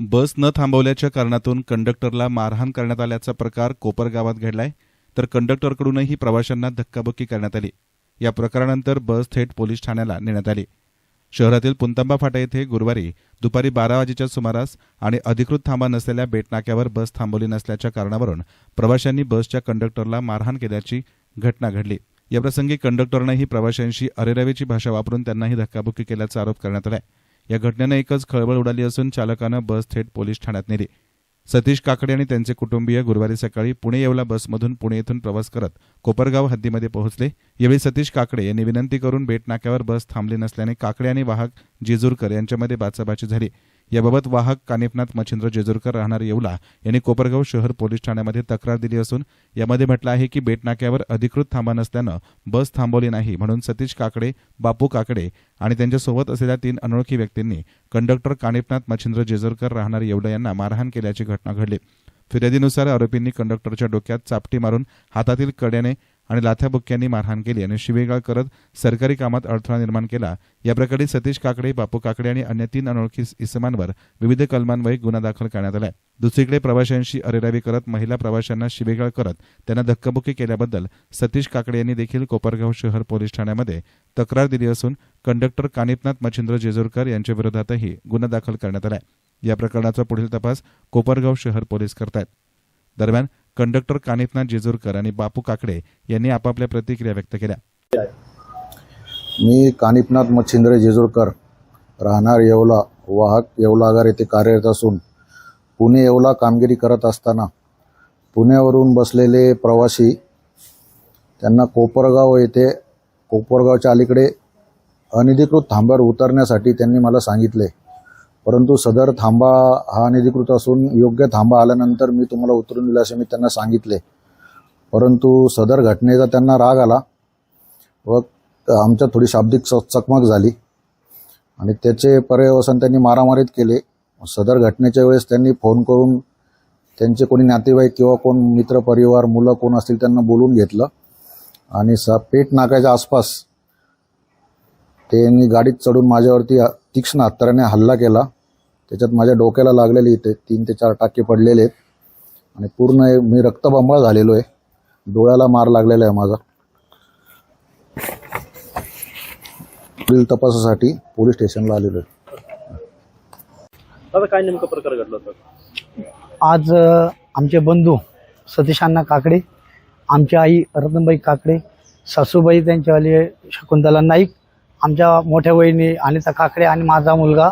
बस न थांबवल्याच्या कारणातून कंडक्टरला मारहाण करण्यात आल्याचा प्रकार कोपर गावात घडलाय तर कंडक्टरकडूनही प्रवाशांना धक्काबुक्की करण्यात आली. या प्रकारानंतर बस थेट पोलीस ठाण्याला नेण्यात आली. शहरातील पुंतांबा फाटा येथे गुरुवारी दुपारी बारा वाजेच्या सुमारास आणि अधिकृत थांबा नसलेल्या बेटनाक्यावर बस थांबवली नसल्याच्या कारणावरून प्रवाशांनी बसच्या कंडक्टरला मारहाण केल्याची घटना घडली. याप्रसंगी कंडक्टरनंही प्रवाशांशी अरेरावीची भाषा वापरून त्यांनाही धक्काबुक्की केल्याचा आरोप करण्यात आला आहे या घटनेनं एकच खळबळ उडाली असून चालकानं बस थेट पोलीस ठाण्यात नेली. सतीश काकडे आणि त्यांचे कुटुंबीय गुरुवारी सकाळी पुणे येवला बसमधून पुणे येथून प्रवास करत कोपरगाव हद्दीमध्ये पोहोचले. यावेळी सतीश काकडे यांनी विनंती करून बेट नाक्यावर बस थांबली नसल्याने काकडे आणि वाहक जेजूरकर यांच्यामध्ये बाचाबाची झाली. याबाबत वाहक कानिफनाथ मच्छिंद्र जेजूरकर राहणार येवला यांनी कोपरगाव शहर पोलीस ठाण्यामध्ये तक्रार दिली असून यामध्ये म्हटलं आहे की बेट नाक्यावर अधिकृत थांबा नसल्यानं बस थांबवली नाही म्हणून सतीश काकडे बापू काकडे आणि त्यांच्यासोबत असलेल्या तीन अनोळखी व्यक्तींनी कंडक्टर कानिफनाथ मच्छिंद्र जेजूरकर राहणार येवला यांना मारहाण केल्याची घटना घडली. फिर्यादीनुसार आरोपींनी कंडक्टरच्या डोक्यात चापटी मारून हातातील कड्याने आणि लाथ्याबुक्क्यांनी मारहाण केली आणि शिवेगाळ करत सरकारी कामात अडथळा निर्माण केला. या प्रकरणी सतीश काकडे बापू काकडे आणि अन्य तीन अनोळखी इसमांवर विविध कलमांवर गुन्हा दाखल करण्यात आलाय. दुसरीकडे प्रवाशांशी अरेरावी करत महिला प्रवाशांना शिवेगाळ करत त्यांना धक्काबुक्की केल्याबद्दल सतीश काकडे यांनी देखील कोपरगाव शहर पोलीस ठाण्यामध्ये तक्रार दिली असून कंडक्टर कानिपनाथ मच्छिंद्र जेजूरकर यांच्या विरोधातही गुन्हा दाखल करण्यात आलाय. या प्रकरणाचा पुढील तपास कोपरगाव शहर पोलीस करतायत. दरम्यान कंडक्टर कानिफनाथ जेजूरकर आणि बापू काकडे यांनी आपापल्या प्रतिक्रिया व्यक्त केल्या. मी कानिपनाथ मच्छिंद्र जेजूरकर राहणार येवला वाहक येवलागार येथे कार्यरत असून पुणे येवला कामगिरी करत असताना पुण्यावरून बसलेले प्रवासी त्यांना कोपरगाव येथे कोपरगावच्या अलीकडे अनधिकृत थांब्यावर उतरण्यासाठी त्यांनी मला सांगितले. परंतु सदर थांबा हा अनधिकृत असून योग्य थांबा आल्यानंतर मी तुम्हाला उतरून दिलं असे मी त्यांना सांगितले. परंतु सदर घटनेचा त्यांना राग आला व आमच्या थोडी शाब्दिक चकमक झाली आणि त्याचे पर्यवसन त्यांनी मारामारीत केले. सदर घटनेच्या वेळेस त्यांनी फोन करून त्यांचे कोणी नातेवाईक किंवा कोण मित्र परिवार मुलं कोण असतील त्यांना बोलून घेतलं आणि सा पेट नाकाच्या आसपास त्यांनी गाडीत चढून माझ्यावरती तीक्ष्ण हत्याराने हल्ला केला. त्याच्यात माझ्या डोक्याला लागलेले इथे तीन ते चार टाके पडलेले आहेत. आणि पूर्ण मी रक्तबंबाळ झालेलो आहे. डोळ्याला मार लागलेला आहे माझा. पुढील तपासासाठी पोलीस स्टेशनला आलेलो आहे. दादा काय नेमका प्रकार घडला होता? आज आमचे बंधू सतीशांना काकडे आमची आई रत्नबाई काकडे सासूबाई त्यांच्यावाली शकुंतला नाईक आमच्या मोठ्या वहिनी अनिता काकडे आणि माझा मुलगा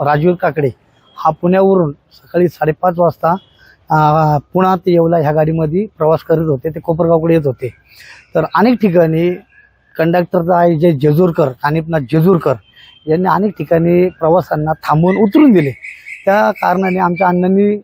राजवीर काकडे हा पुण्यावरून सकाळी साडेपाच वाजता पुण्यात पुणा ते येवला ह्या गाडीमध्ये प्रवास करत होते. ते कोपरगावकडे येत होते. तर अनेक ठिकाणी कंडक्टरचा आहे जे जेजूरकर कानिपनाथ जेजूरकर यांनी अनेक ठिकाणी प्रवाशांना थांबवून उतरून दिले. त्या कारणाने आमच्या अण्णांनी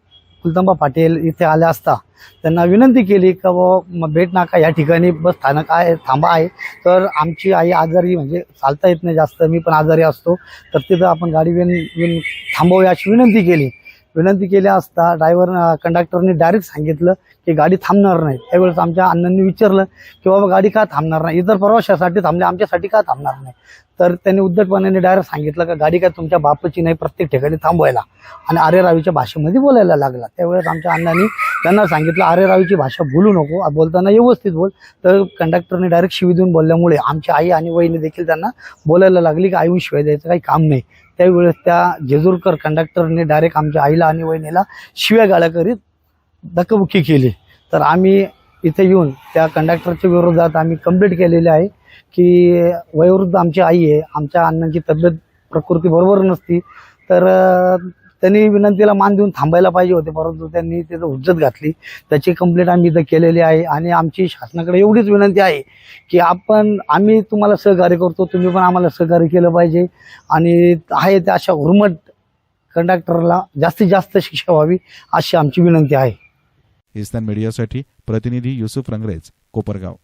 कुलतंबा पाटील इथे आले असता त्यांना विनंती केली का बाबा भेट नाका या ठिकाणी बस स्थानक आहे थांबा आहे. तर आमची आई आजारी म्हणजे चालता येत नाही जास्त मी पण आजारी असतो. तर तिथं आपण गाडी विन विन थांबवूया अशी विनंती केली. विनंती केली असता ड्रायव्हर कंडक्टरने डायरेक्ट सांगितलं की गाडी थांबणार नाही. त्यावेळेस आमच्या अण्णांनी विचारलं की बाबा गाडी का थांबणार नाही? इतर प्रवाशासाठी थांबले आमच्यासाठी का थांबणार नाही? तर त्यांनी उद्धटपणाने डायरेक्ट सांगितलं का गाडी काय तुमच्या बापाची नाही प्रत्येक ठिकाणी थांबवायला. आणि आर्य रावीच्या भाषेमध्ये बोलायला लागला. त्यावेळेस आमच्या अण्णांनी त्यांना सांगितलं आर्य रावीची भाषा बोलू नको बोलताना व्यवस्थित बोल. तर कंडक्टरने डायरेक्ट शिवी देऊन बोलल्यामुळे आमची आई आणि वहिनी देखील त्यांना बोलायला लागली की आई शिवाय द्यायचं काही काम नाही. त्यावेळेस त्या जेजूरकर कंडक्टरने डायरेक्ट आमच्या आईला आणि वहिनीला शिव्या गाळ्या करीत धक्काबुक्की केली. तर आम्ही इथे येऊन त्या कंडक्टरच्या विरोधात आम्ही कंप्लेंट केलेली आहे की वयोवृद्ध आमची आई आहे आमच्या अण्णांची तब्येत प्रकृती बरोबर नसती. तर त्यांनी विनंतीला मान देऊन थांबायला पाहिजे होते परंतु त्यांनी तिथं हुज्जत घातली त्याची कंप्लेंट आम्ही इथं केलेली आहे आणि आमची शासनाकडे एवढीच विनंती आहे की आपण आम्ही तुम्हाला सहकार्य करतो तुम्ही पण आम्हाला सहकार्य केलं पाहिजे आणि आहे त्या अशा हुरमट कंडक्टरला जास्तीत जास्त शिक्षा व्हावी अशी आमची विनंती आहे. इस्तान मीडियासाठी प्रतिनिधी युसुफ रंगरेज कोपरगाव.